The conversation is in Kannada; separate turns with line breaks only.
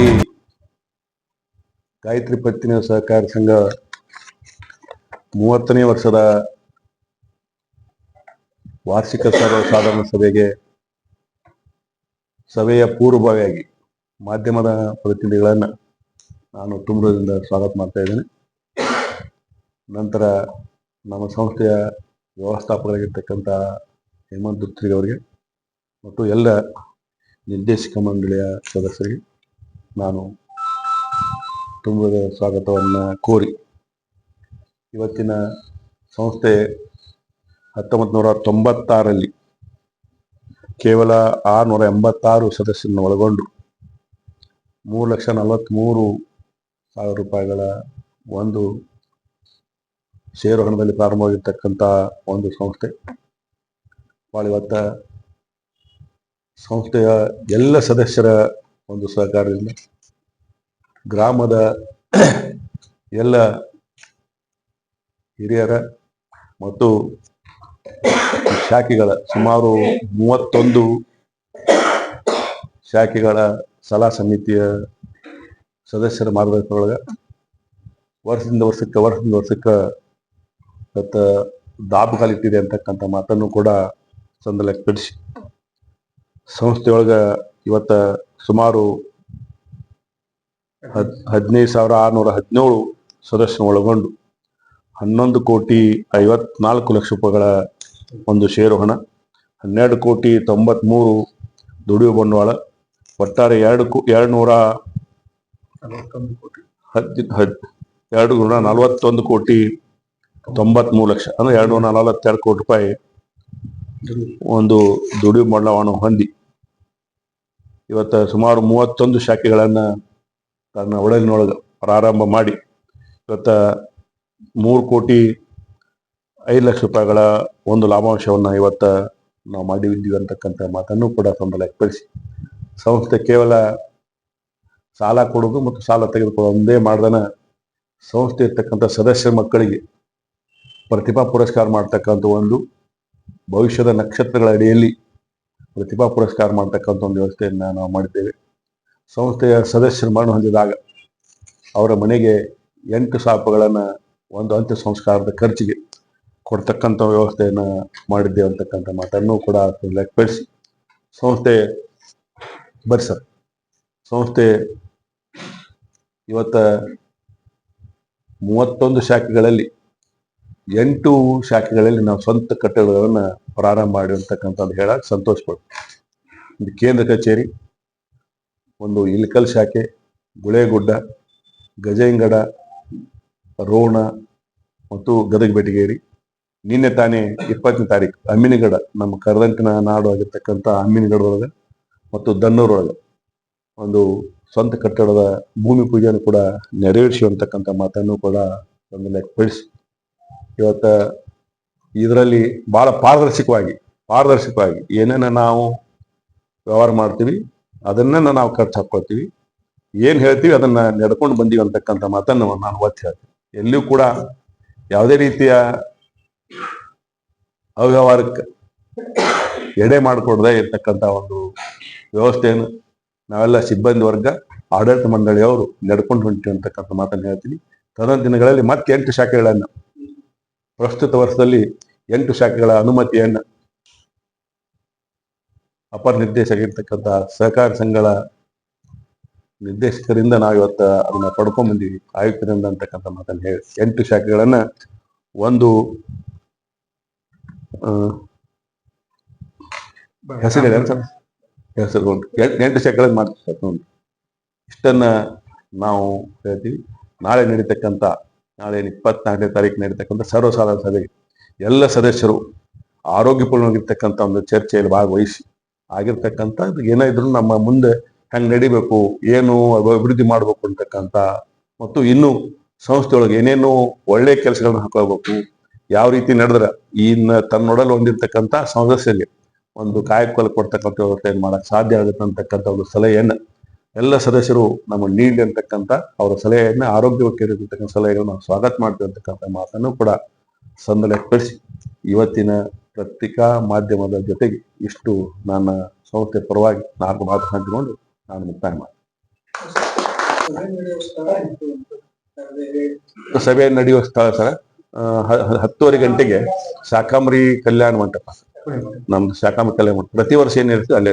ಪ್ರಥಮವಾಗಿ ಗಾಯತ್ರಿ ಪತ್ತಿನ ಸಹಕಾರ ಸಂಘ ಮೂವತ್ತನೇ ವರ್ಷದ ವಾರ್ಷಿಕ ಸರ್ವ ಸಾಧಾರಣ ಸಭೆಗೆ ಸಭೆಯ ಪೂರ್ವಭಾವಿಯಾಗಿ ಮಾಧ್ಯಮದ ಪ್ರತಿನಿಧಿಗಳನ್ನು ನಾನು ತುಂಬದಿಂದ ಸ್ವಾಗತ ಮಾಡ್ತಾ ಇದ್ದೇನೆ. ನಂತರ ನಮ್ಮ ಸಂಸ್ಥೆಯ ವ್ಯವಸ್ಥಾಪಕರಾಗಿರ್ತಕ್ಕಂಥ ಹೇಮಂತ್ ಅವರಿಗೆ ಮತ್ತು ಎಲ್ಲ ನಿರ್ದೇಶಕ ಮಂಡಳಿಯ ಸದಸ್ಯರಿಗೆ ನಾನು ತುಂಬದ ಸ್ವಾಗತವನ್ನು ಕೋರಿ. ಇವತ್ತಿನ ಸಂಸ್ಥೆ ಹತ್ತೊಂಬತ್ತು ನೂರ ತೊಂಬತ್ತಾರಲ್ಲಿ ಕೇವಲ ಆರುನೂರ ಎಂಬತ್ತಾರು ಸದಸ್ಯರನ್ನು ಒಳಗೊಂಡು ಮೂರು ಲಕ್ಷ ನಲವತ್ತ್ಮೂರು ಸಾವಿರ ರೂಪಾಯಿಗಳ ಒಂದು ಷೇರು ಹಣದಲ್ಲಿ ಪ್ರಾರಂಭವಾಗಿರ್ತಕ್ಕಂಥ ಒಂದು ಸಂಸ್ಥೆ. ಭಾಳ ಇವತ್ತ ಸಂಸ್ಥೆಯ ಎಲ್ಲ ಸದಸ್ಯರ ಒಂದು ಸಹಕಾರದಿಂದ ಗ್ರಾಮದ ಎಲ್ಲ ಹಿರಿಯರ ಮತ್ತು ಶಾಖೆಗಳ ಸುಮಾರು ಮೂವತ್ತೊಂದು ಶಾಖೆಗಳ ಸಲಹಾ ಸಮಿತಿಯ ಸದಸ್ಯರ ಮಾರ್ಗದರ್ಶನದೊಳಗೆ ವರ್ಷದಿಂದ ವರ್ಷಕ್ಕೆ ವರ್ಷದಿಂದ ವರ್ಷಕ್ಕೆ ಇವತ್ತು ದಾಬುಗಾಲಿಟ್ಟಿದೆ ಅಂತಕ್ಕಂಥ ಮಾತನ್ನು ಕೂಡ ಸಂದರ್ಭಪಡಿಸಿ ಸಂಸ್ಥೆಯೊಳಗೆ ಇವತ್ತ ಸುಮಾರು ಹದ್ ಹದಿನೈದು ಸಾವಿರ ಆರುನೂರ ಹದಿನೇಳು ಸದಸ್ಯರು ಒಳಗೊಂಡು ಹನ್ನೊಂದು ಕೋಟಿ ಐವತ್ನಾಲ್ಕು ಲಕ್ಷ ರೂಪಾಯಿಗಳ ಒಂದು ಷೇರು ಹಣ ಹನ್ನೆರಡು ಕೋಟಿ ತೊಂಬತ್ಮೂರು ದುಡಿಯುವ ಬಂಡವಾಳ ಒಟ್ಟಾರೆ ಎರಡು ಕೋ ಎರಡು ನೂರ ಹದ್ ಹದ್ ಎರಡು ನೂರ ನಲವತ್ತೊಂದು ಕೋಟಿ ತೊಂಬತ್ಮೂರು ಲಕ್ಷ ಅಂದ್ರೆ ಎರಡು ನೂರ ನಲವತ್ತೆರಡು ಕೋಟಿ ರೂಪಾಯಿ ಒಂದು ದುಡಿಯುವ ಬಂಡವಾಳ ಹೊಂದಿ. ಇವತ್ತು ಸುಮಾರು ಮೂವತ್ತೊಂದು ಶಾಖೆಗಳನ್ನು ತನ್ನ ಒಡಲಿನೊಳಗೆ ಪ್ರಾರಂಭ ಮಾಡಿ, ಇವತ್ತು ಮೂರು ಕೋಟಿ ಐದು ಲಕ್ಷ ರೂಪಾಯಿಗಳ ಒಂದು ಲಾಭಾಂಶವನ್ನು ಇವತ್ತು ನಾವು ಮಾಡಿದ್ದೀವಿ ಅಂತಕ್ಕಂಥ ಮಾತನ್ನು ಕೂಡ ಸಂಬಳ ವ್ಯಕ್ತಪಡಿಸಿ. ಸಂಸ್ಥೆ ಕೇವಲ ಸಾಲ ಕೊಡೋದು ಮತ್ತು ಸಾಲ ತೆಗೆದುಕೊಳ್ಳೋದು ಒಂದೇ ಮಾಡ್ದನ ಸಂಸ್ಥೆ ಇರ್ತಕ್ಕಂಥ ಸದಸ್ಯರ ಮಕ್ಕಳಿಗೆ ಪ್ರತಿಭಾ ಪುರಸ್ಕಾರ ಮಾಡ್ತಕ್ಕಂಥ ಒಂದು ಭವಿಷ್ಯದ ನಕ್ಷತ್ರಗಳ ಅಡಿಯಲ್ಲಿ ಪ್ರತಿಭಾ ಪುರಸ್ಕಾರ ಮಾಡ್ತಕ್ಕಂಥ ಒಂದು ವ್ಯವಸ್ಥೆಯನ್ನು ನಾವು ಮಾಡಿದ್ದೇವೆ. ಸಂಸ್ಥೆಯ ಸದಸ್ಯರು ಮರಣ ಹೊಂದಿದಾಗ ಅವರ ಮನೆಗೆ ಎಂಟು ಸಾಪುಗಳನ್ನು ಒಂದು ಅಂತ್ಯ ಸಂಸ್ಕಾರದ ಖರ್ಚಿಗೆ ಕೊಡ್ತಕ್ಕಂಥ ವ್ಯವಸ್ಥೆಯನ್ನು ಮಾಡಿದ್ದೇವೆ ಅಂತಕ್ಕಂಥ ಮಾತನ್ನು ಕೂಡ ಲೆಕ್ಕಪಡಿಸಿ ಸಂಸ್ಥೆ ಬರ್ಸ ಸಂಸ್ಥೆ ಇವತ್ತ ಮೂವತ್ತೊಂದು ಶಾಖೆಗಳಲ್ಲಿ ಎಂಟು ಶಾಖೆಗಳಲ್ಲಿ ನಾವು ಸ್ವಂತ ಕಟ್ಟಡಗಳನ್ನು ಪ್ರಾರಂಭ ಮಾಡಿರ್ತಕ್ಕಂಥದ್ದು ಹೇಳಕ್ಕೆ ಸಂತೋಷ ಪಡ್ತೀವಿ ಒಂದು ಕೇಂದ್ರ ಕಚೇರಿ, ಒಂದು ಇಲ್ಕಲ್ ಶಾಖೆ, ಗುಳೇಗುಡ್ಡ, ಗಜೇಂಗಡ, ರೋಣ ಮತ್ತು ಗದಗ ಬೆಟಗೇರಿ. ನಿನ್ನೆ ತಾನೇ ಇಪ್ಪತ್ತನೇ ತಾರೀಕು, ಅಮ್ಮಿನಗಡ, ನಮ್ಮ ಕರದಂಟಿನ ನಾಡು ಆಗಿರ್ತಕ್ಕಂಥ ಅಮ್ಮಿನಗಡದೊಳಗೆ ಮತ್ತು ದನ್ನೂರೊಳಗೆ ಒಂದು ಸ್ವಂತ ಕಟ್ಟಡದ ಭೂಮಿ ಪೂಜೆಯನ್ನು ಕೂಡ ನೆರವೇರಿಸುವಂತಕ್ಕಂಥ ಮಾತನ್ನು ಕೂಡ ಒಂದು ಲೆಕ್ಕಪಡಿಸಿ ಇವತ್ತ ಇದರಲ್ಲಿ ಬಹಳ ಪಾರದರ್ಶಕವಾಗಿ ಪಾರದರ್ಶಕವಾಗಿ ಏನೇನ ನಾವು ವ್ಯವಹಾರ ಮಾಡ್ತೀವಿ ಅದನ್ನ ನಾವು ಖರ್ಚು ಹಾಕ್ಕೊಳ್ತೀವಿ. ಏನ್ ಹೇಳ್ತೀವಿ, ಅದನ್ನ ನಡ್ಕೊಂಡು ಬಂದೀವಿ ಅಂತಕ್ಕಂಥ ಮಾತನ್ನು ನಾನು ಒತ್ತಿ ಹೇಳ್ತೀನಿ. ಎಲ್ಲಿಯೂ ಕೂಡ ಯಾವುದೇ ರೀತಿಯ ಅವ್ಯವಹಾರಕ್ಕೆ ಎಡೆ ಮಾಡಿಕೊಡದೆ ಇರ್ತಕ್ಕಂಥ ಒಂದು ವ್ಯವಸ್ಥೆಯನ್ನು ನಾವೆಲ್ಲ ಸಿಬ್ಬಂದಿ ವರ್ಗ, ಆಡಳಿತ ಮಂಡಳಿಯವರು ನಡ್ಕೊಂಡು ಹೊಂಟಿವಿ ಅಂತಕ್ಕಂಥ ಮಾತನ್ನು ಹೇಳ್ತೀನಿ. ತದನ ದಿನಗಳಲ್ಲಿ ಮತ್ತೆ ಎಂಟು ಶಾಖೆಗಳನ್ನು ಪ್ರಸ್ತುತ ವರ್ಷದಲ್ಲಿ ಎಂಟು ಶಾಖೆಗಳ ಅನುಮತಿಯನ್ನು ಅಪರ ನಿರ್ದೇಶಕ ಸಹಕಾರ ಸಂಘಗಳ ನಿರ್ದೇಶಕರಿಂದ ನಾವು ಇವತ್ತು ಅದನ್ನ ಪಡ್ಕೊಂಡ್ ಬಂದೀವಿ ಆಯುಕ್ತರಿಂದ ಅಂತಕ್ಕಂಥ ಮಾತನ್ನು ಹೇಳಿ. ಎಂಟು ಶಾಖೆಗಳನ್ನ ಒಂದು ಆ, ಹೆಸರು ಹೇಳಿ ಸರ್? ಹೆಸರು. ಎಂಟ್- ಶಾಖೆಗಳನ್ನು ಮಾಡ್ತಾರೆ ಇಷ್ಟನ್ನ ನಾವು ಹೇಳ್ತೀವಿ. ನಾಳೆ ನಡೀತಕ್ಕಂಥ ನಾಳೆ ಇಪ್ಪತ್ನಾಲ್ಕನೇ ತಾರೀಕು ನಡೀತಕ್ಕಂಥ ಸರ್ವಸಾಧಾರಣ ಸಭೆಗೆ ಎಲ್ಲ ಸದಸ್ಯರು ಆರೋಗ್ಯಪೂರ್ಣವಾಗಿರ್ತಕ್ಕಂಥ ಒಂದು ಚರ್ಚೆಯಲ್ಲಿ ಭಾಗವಹಿಸಿ ಆಗಿರ್ತಕ್ಕಂಥ ಏನೇ ಇದ್ರು ನಮ್ಮ ಮುಂದೆ ಹೆಂಗೆ ನಡಿಬೇಕು, ಏನು ಅಭಿವೃದ್ಧಿ ಮಾಡ್ಬೇಕು ಅಂತಕ್ಕಂಥ ಮತ್ತು ಇನ್ನು ಸಂಸ್ಥೆಯೊಳಗೆ ಏನೇನು ಒಳ್ಳೆ ಕೆಲಸಗಳನ್ನ ಹಾಕೋಬೇಕು ಯಾವ ರೀತಿ ನಡೆದ್ರೆ ಇನ್ನ ತನ್ನೊಡಲು ಹೊಂದಿರ್ತಕ್ಕಂಥ ಸದಸ್ಯರಿಗೆ ಒಂದು ಕಾಯಕಲ್ ಕೊಡ್ತಕ್ಕಂಥ ವ್ಯವಸ್ಥೆಯನ್ನು ಮಾಡಕ್ಕೆ ಸಾಧ್ಯ ಆಗುತ್ತೆ ಅಂತಕ್ಕಂಥ ಒಂದು ಸಲಹೆಯನ್ನು ಎಲ್ಲ ಸದಸ್ಯರು ನಮ್ಮ ನೀಡಿ ಅಂತಕ್ಕಂಥ ಅವರ ಸಲಹೆಯನ್ನ ಆರೋಗ್ಯ ಇರತಕ್ಕಂಥ ಸಲಹೆಗಳನ್ನ ನಾವು ಸ್ವಾಗತ ಮಾಡ್ತೀವಿ ಅಂತಕ್ಕಂಥ ಮಾತನ್ನು ಕೂಡ ಸಂದರ್ಭಪಡಿಸಿ ಇವತ್ತಿನ ಪತ್ರಿಕಾ ಮಾಧ್ಯಮದ ಜೊತೆಗೆ ಇಷ್ಟು ನನ್ನ ಸಂಸ್ಥೆ ಪರವಾಗಿ ನಾಲ್ಕು ಮಾತು ಹಂಚಿಕೊಂಡು ನಾನು ಮುಕ್ತಾಯ ಮಾಡಿ ಸಭೆ ನಡೆಯುವ ಸ್ಥಳ ಸರ್ ಹತ್ತುವರೆ ಗಂಟೆಗೆ ಶಾಕಾಂಬರಿ ಕಲ್ಯಾಣ ಮಂಟಪ ನಮ್ದು ಶಾಕಾಂಬರಿ ಕಲ್ಯಾಣ ಮಂಟಪ. ಪ್ರತಿ ವರ್ಷ ಏನಿರುತ್ತೆ ಅಲ್ಲೇ